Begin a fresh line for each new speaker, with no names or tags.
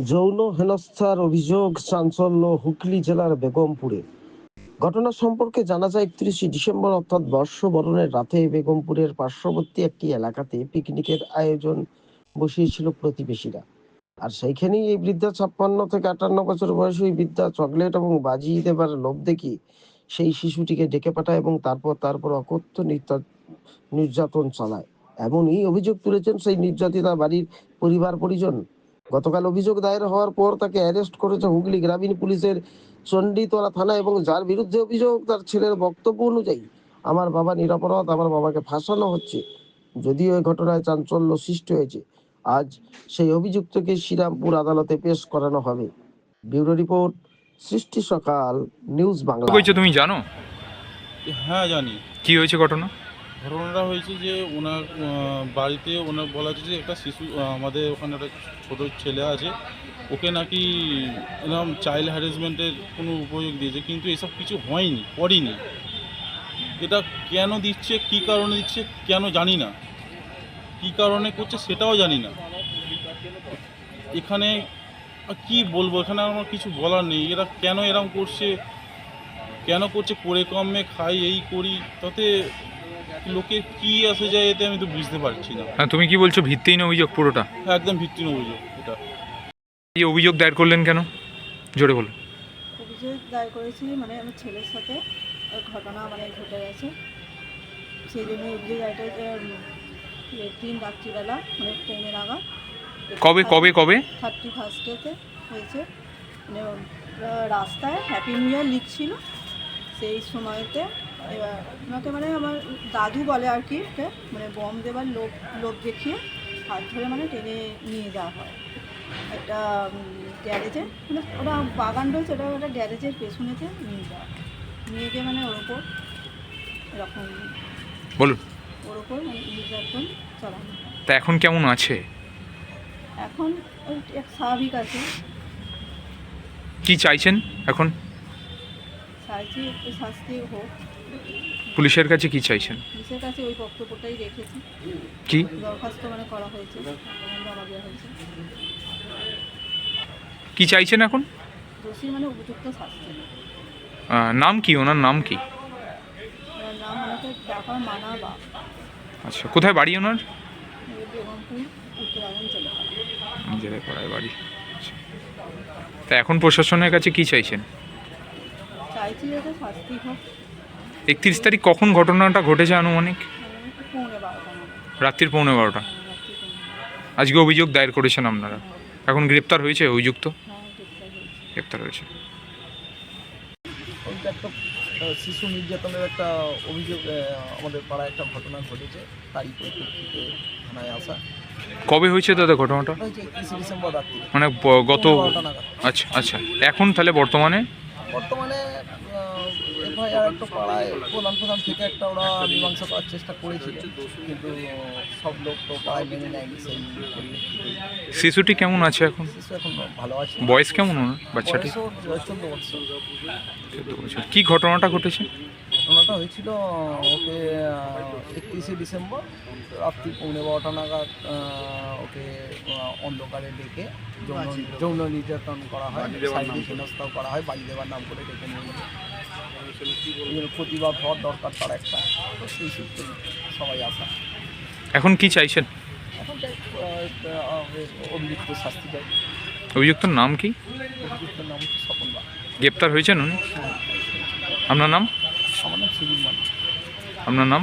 যৌন হেনস্থার অভিযোগ চাঞ্চল্য হুগলি জেলার বেগমপুরে। ঘটনা সম্পর্কে জানা যায়, একত্রিশে ডিসেম্বর অর্থাৎ বর্ষবরণের রাতে বেগমপুরের পার্শ্ববর্তী একটি এলাকাতে পিকনিকের আয়োজন বসিয়েছিল প্রতিবেশীরা। আর সেইখানেই এই বৃদ্ধা ছাপ্পান্ন থেকে আটান্ন বছর বয়সী ওই বৃদ্ধা চকলেট এবং বাজিয়ে দেবার লোভ দেখি সেই শিশুটিকে ডেকে পাঠায় এবং তারপর তারপর অকথ্য নির্যা- নির্যাতন চালায়। এমনই অভিযোগ তুলেছেন সেই নির্যাতিতা বাড়ির পরিবার পরিজন গতকাল অভিযোগ দায়ের হওয়ার পর তাকে অ্যারেস্ট করেছে হুগলি গ্রামীণ পুলিশের চণ্ডীতলা থানা এবং যার বিরুদ্ধে অভিযোগ তার ছেলের বক্তব্য অনুযায়ী আমার বাবা নিরাপরাধ আমার বাবাকে ফাঁসানো হচ্ছে। যদিও এই ঘটনায় চাঞ্চল্য সৃষ্টি হয়েছে। আজ সেই অভিযুক্তকে শ্রীরামপুর আদালতে পেশ করানো হবে। ব্যুরো রিপোর্ট সৃষ্টি সকাল নিউজ বাংলা।
তুমি জানো?
হ্যাঁ জানি।
কি হয়েছে ঘটনা?
ঘটনাটা হয়েছে যে ওনার বাড়িতে ওনার বলা হচ্ছে যে একটা শিশু আমাদের ওখানে একটা ছোটো ছেলে আছে, ওকে নাকি এরকম চাইল্ড হ্যারাসমেন্টের কোনো উপযোগ দিয়েছে, কিন্তু এসব কিছু হয়নি, করেনি। এটা কেন দিচ্ছে, কি কারণে দিচ্ছে, কেন জানি না। কি কারণে করছে সেটাও জানি না। এখানে কি বলব, এখানে আমার কিছু বলার নেই। এরা কেন এরম করছে, কেন করছে, করে কমে খাই, এই করি, তাতে লোকের কি আসে যায় এতে আমি তো বুঝতে পারছি না।
হ্যাঁ তুমি কি বলছো ভিত্তিহীন অভিযোগ পুরোটা?
একদম ভিত্তিহীন অভিযোগ এটা।
এই অভিযোগ দায়ের করলেন কেন? জোরে বলো
অভিযোগ দায়ের করেছি মানে আমার ছেলের সাথে ঘটনা মানে ঘটে গেছে। সেই জন্য অভিযোগ দায়ের করেছি তিন রাত্রিবেলা মানে পৌনে নাগাদ
কবে কবে কবে?
থার্টি ফার্স্টেতে হয়েছে। মানে রাস্তায় হ্যাপি নিউ ইয়ার লিখছিল সেই সময়তে এবার ওনাকে মানে আমার দাদু বলে আর কি ওকে মানে বম দেবার লোভ লোভ দেখিয়ে হাত ধরে মানে টেনে নিয়ে যাওয়া হয়। একটা গ্যারেজে মানে ওটা বাগান রয়েছে ওটা একটা গ্যারেজের পেছনেতে নিয়ে যাওয়া হয়। নিয়ে গিয়ে মানে ওর ওপর এরকম
বলুন।
ওর ওপর মানে নির্যাতন চালানো
তা এখন কেমন আছে?
এখন স্বাভাবিক আছে।
কি চাইছেন এখন?
চাইছি একটু শাস্তি হোক।
পুলিশের কাছে কি চাইছেন?
পুলিশের কাছে ওই বক্তব্যটাই রেখেছি।
কি?
দরখাস্ত মানে করা হয়েছে জমা দেওয়া হয়েছে।
কি চাইছেন এখন?
দোষী মানে উপযুক্ত শাস্তি।
নাম কি? ওনার নাম কি?
ওনার নাম ওনাকে ডাকা মানা বা।
আচ্ছা কোথায় বাড়ি ওনার? নিজেদের পাড়ায় বাড়ি। আচ্ছা। তা এখন প্রশাসনের কাছে কি চাইছেন?
চাইছি যাতে শাস্তি হোক।
একত্রিশ তারিখ কখন ঘটনাটা ঘটেছে আনুমানিক?
মানে
রাত্রির পৌনে বারোটা। আজকে অভিযোগ দায়ের করেছেন আপনারা। এখন গ্রেপ্তার হয়েছে অভিযুক্ত?
গ্রেপ্তার হয়েছে।
শিশু নির্যাতনের একটা অভিযোগ আমাদের পাড়ায় একটা ঘটনা ঘটেছে তারই পরিপ্রেক্ষিতে থানায় আসা।
কবে হয়েছে দাদা ঘটনাটা? মানে গত আচ্ছা আচ্ছা। এখন তাহলে বর্তমানে?
বর্তমানে এফআইআর একটা পাড়ায় প্রধান প্রধান থেকে একটা ওরা মীমাংসা করার চেষ্টা করেছিল। কিন্তু সব লোক তো পাড়ায় মেনে নেয়নি সেই
শিশুটি কেমন আছে এখন?
শিশু এখন ভালো আছে।
বয়স কেমন ওনার বাচ্চাটি
চোদ্দ বছর।
কি ঘটনাটা ঘটেছে?
ঘটনাটা হয়েছিল ওকে একত্রিশে ডিসেম্বর রাত্রি পৌনে বারোটা নাগাদ ওকে অন্ধকারে ডেকে যৌন যৌন নির্যাতন করা হয় শারীরিক হেনস্থাও করা হয় বাড়ি দেওয়ার নাম করে ডেকে নিয়ে প্রতিবাদ হওয়ার দরকার তার একটা। তো সেই সূত্রে সবাই আসা।
এখন কি চাইছেন?
এখন অভিযুক্ত শাস্তি চাই।
অভিযুক্তর নাম কি?
অভিযুক্ত নাম হচ্ছে স্বপন বা
গ্রেপ্তার হয়েছেন উনি? আপনার নাম?
আমার নাম সুনীল মান
আপনার নাম?